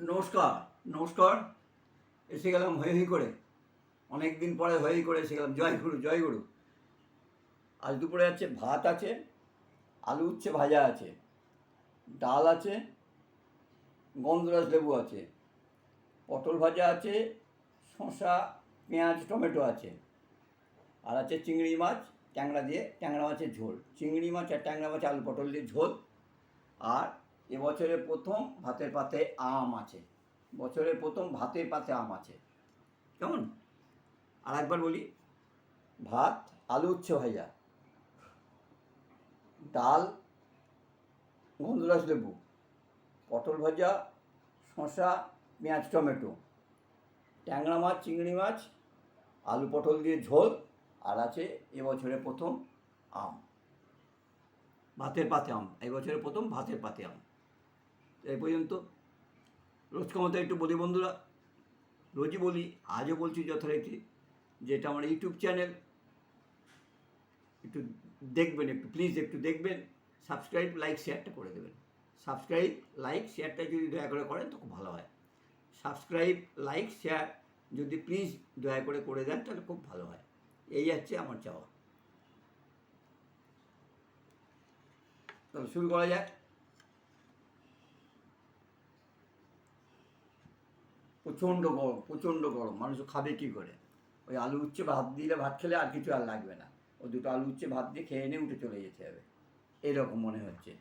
নমস্কার নমস্কার। এসে গেলাম হয়ে হই করে। অনেক দিন পরে হই করে এসে গেলাম। জয় গুরু জয় গুরু। আজ দুপুরে আছে ভাত আছে, আলু উচ্ছে ভাজা আছে, ডাল আছে, গন্ধরাজ লেবু আছে, পটল ভাজা আছে, শসা, পেঁয়াজ, টমেটো আছে। আর আছে চিংড়ি মাছ, ট্যাংরা দিয়ে, ট্যাংরা মাছের ঝোল। চিংড়ি মাছ আর ট্যাংরা মাছ, আলু পটল দিয়ে ঝোল। আর এবছরের প্রথম ভাতের পাতে আম আছে। বছরের প্রথম ভাতের পাতে আম আছে। কেমন? আর একবার বলি। ভাত আলু উচ্ছে ভাজা। ডাল, গন্ধরাজ লেবু। পটল ভাজা, শসা, পেঁয়াজ, টমেটো। ট্যাংরা মাছ, চিংড়ি মাছ, আলু পটল দিয়ে ঝোল, আর আছে এবছরে প্রথম আম। ভাতের পাতে আম। এবছরে প্রথম ভাতের পাতে আম। এই পর্যন্ত। রোজ ক্ষমতা একটু বলি বন্ধুরা, রোজই বলি, আজও বলছি যথারীতি যেটা আমার ইউটিউব চ্যানেল। একটু দেখবেন, একটু প্লিজ একটু দেখবেন সাবস্ক্রাইব লাইক শেয়ারটা করে দেবেন। সাবস্ক্রাইব লাইক শেয়ারটা যদি দয়া করে করেন তো খুব ভালো হয়। সাবস্ক্রাইব লাইক শেয়ার যদি প্লিজ দয়া করে করে দেন, তাহলে খুব ভালো হয়। এই হচ্ছে আমার চাওয়া। তাহলে শুরু করা যাক। প্রচণ্ড গরম প্রচণ্ড গরম। মানুষ খাবে কী করে? ওই আলু উচ্ছে ভাত দিলে ভাত খেলে আর কিছু আর লাগবে না। ও দুটো আলু উচ্ছে, ভাত দিয়ে খেয়ে এনে উঠে চলে যেতে হবে। এরকম মনে হচ্ছে।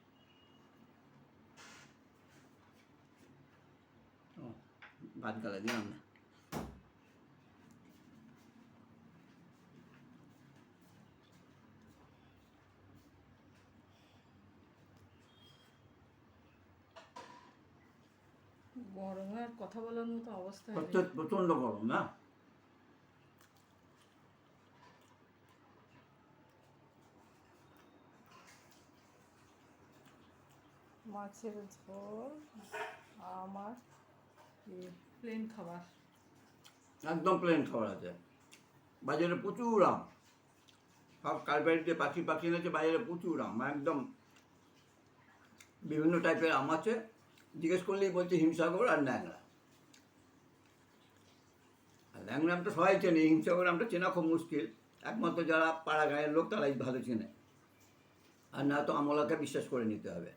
ভাত গালা, দিলাম না। গরমে আর কথা বলার মতো অবস্থা প্রচণ্ড গরম না? মাছের ঝোল আমার প্লেন খাবার। একদম প্লেন খাবার আছে। বাজারে প্রচুর আম। সব কালবাড়িতে পাখি পাখি এনেছে বাজারে প্রচুর আম একদম বিভিন্ন টাইপের আম আছে। জিজ্ঞেস করলেই বলছে হিমসাগর আর ল্যাংড়া। আর ল্যাংড়া আমটা সবাই চেনে হিমসাগর আমটা চেনা খুব মুশকিল। একমাত্র যারা পাড়া গায়ের লোক তারাই ভালো চেনে। আর না তো আমলাকে বিশ্বাস করে নিতে হবে।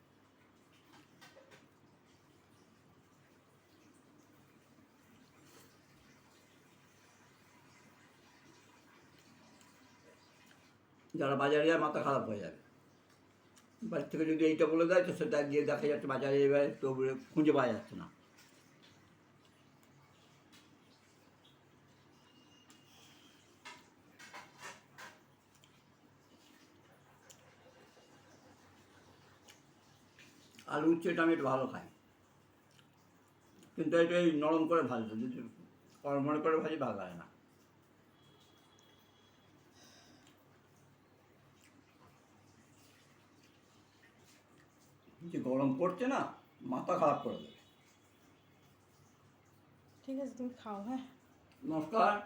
যারা বাজারে যায় মাথা খারাপ হয়ে যাবে। বাড়ি থেকে যদি এইটা বলে দেয়, তো সেটা গিয়ে দেখা যাচ্ছে বাজারে এবার তো খুঁজে পাওয়া যাচ্ছে না। আলু উচ্ছেটা আমি একটু ভালো খাই। কিন্তু এটা এই নরম করে ভাজতে যদি কড়মড়ে করে ভাজি, ভালো লাগে না। যে গরম পড়ছে না মাথা খারাপ করে দেবে। ঠিক আছে তুমি খাও হ্যাঁ। নমস্কার।